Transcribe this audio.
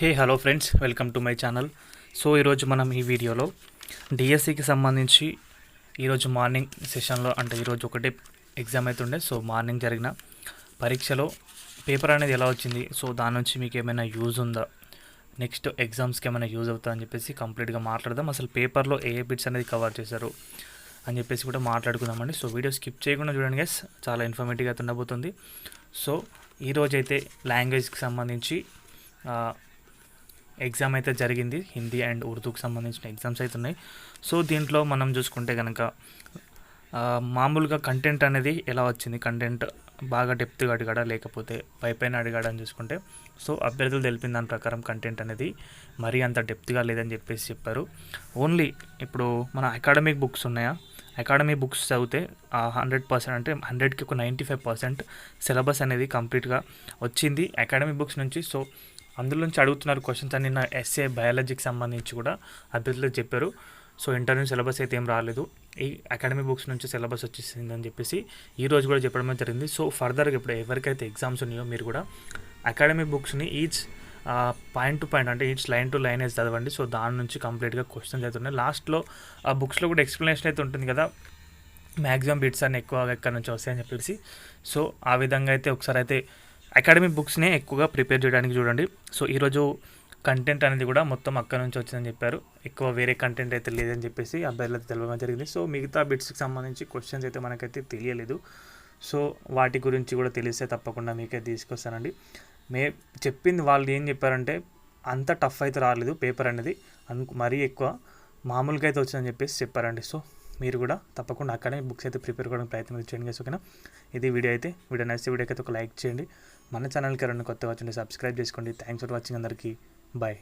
Hey hello friends welcome to my channel. So ఈరోజు మనం ఈ వీడియోలో డిఎస్సికి సంబంధించి ఈరోజు మార్నింగ్ సెషన్లో అంటే ఈరోజు ఒకటే ఎగ్జామ్ అవుతుండే సో మార్నింగ్ జరిగిన పరీక్షలో పేపర్ అనేది ఎలా వచ్చింది? సో దాని నుంచి మీకు ఏమైనా యూజ్ ఉందా? నెక్స్ట్ ఎగ్జామ్స్కి ఏమైనా యూజ్ అవుతా అని చెప్పేసి కంప్లీట్గా మాట్లాడదాం. అసలు పేపర్లో ఏ బిట్స్ అనేది కవర్ చేశారు అని చెప్పేసి కూడా మాట్లాడుకుందామండి. సో వీడియో స్కిప్ చేయకుండా చూడండి గైస్ చాలా ఇన్ఫర్మేటివ్గా అయితే ఉండబోతుంది. సో ఈరోజైతే లాంగ్వేజ్కి సంబంధించి ఎగ్జామ్ అయితే జరిగింది. హిందీ అండ్ ఉర్దూకి సంబంధించిన ఎగ్జామ్స్ అయితే ఉన్నాయి. సో దీంట్లో మనం చూసుకుంటే కనుక మామూలుగా కంటెంట్ అనేది ఎలా వచ్చింది? కంటెంట్ బాగా డెప్త్గా అడిగాడా? లేకపోతే పైపైన అడిగాడా అని చూసుకుంటే సో అభ్యర్థులు తెలిపిన దాని ప్రకారం కంటెంట్ అనేది మరీ అంత డెప్త్గా లేదని చెప్పేసి చెప్పారు. ఓన్లీ ఇప్పుడు మన అకాడమిక్ బుక్స్ ఉన్నాయా? అకాడమిక్ బుక్స్ చదివితే హండ్రెడ్ పర్సెంట్ అంటే హండ్రెడ్కి ఒక నైంటీ ఫైవ్ పర్సెంట్ సిలబస్ అనేది కంప్లీట్గా వచ్చింది అకాడమిక్ బుక్స్ నుంచి. సో అందులో నుంచి అడుగుతున్నారు క్వశ్చన్స్ అన్ని నా ఎస్ఏ బయాలజీకి సంబంధించి కూడా. అభ్యర్థులు చెప్పారు. సో ఇంటర్వ్యూ సిలబస్ అయితే ఏం రాలేదు. ఈ అకాడమీ బుక్స్ నుంచి సిలబస్ వచ్చేసింది అని చెప్పేసి ఈ రోజు కూడా చెప్పడం జరిగింది. సో ఫర్దర్గా ఇప్పుడు ఎవరికైతే ఎగ్జామ్స్ ఉన్నాయో మీరు కూడా అకాడమీ బుక్స్ని ఈచ్ పాయింట్ టు పాయింట్ అంటే ఈచ్ లైన్ టు లైన్ వేసి చదవండి. సో దాని నుంచి కంప్లీట్గా క్వశ్చన్స్ అయితే ఉన్నాయి. లాస్ట్లో ఆ బుక్స్లో కూడా ఎక్స్ప్లెనేషన్ అయితే ఉంటుంది కదా. మ్యాక్సిమం బిట్స్ అన్ని ఎక్కువ ఎక్కడి నుంచి వస్తాయని చెప్పేసి. సో ఆ విధంగా అయితే ఒకసారి అయితే అకాడమిక్ బుక్స్నే ఎక్కువగా ప్రిపేర్ చేయడానికి చూడండి. సో ఈరోజు కంటెంట్ అనేది కూడా మొత్తం అక్కడ నుంచి వచ్చిందని చెప్పారు. ఎక్కువ వేరే కంటెంట్ అయితే లేదని చెప్పేసి అబ్బాయిలు అయితే తెలవడం జరిగింది. సో మిగతా బిట్స్కి సంబంధించి క్వశ్చన్స్ అయితే మనకైతే తెలియలేదు. సో వాటి గురించి కూడా తెలిస్తే తప్పకుండా మీకే తీసుకొస్తానండి. మే చెప్పింది వాళ్ళు ఏం చెప్పారంటే అంత టఫ్ అయితే రాలేదు పేపర్ అనేది. అను మరీ ఎక్కువ మామూలుగా అయితే వచ్చిందని చెప్పేసి చెప్పారండి. సో మీరు కూడా తప్పకుండా అక్కడే బుక్స్ అయితే ప్రిపేర్ చేయడానికి ప్రయత్నం చేయండి ఓకేనా? ఇది వీడియో అయితే. వీడియో నచ్చితే వీడియోకి అయితే ఒక లైక్ చేయండి. మన ఛానల్కి రెండు కొత్తగా వచ్చింది సబ్స్క్రైబ్ చేసుకోండి. థ్యాంక్స్ ఫర్ వాచింగ్ అందరికీ. బాయ్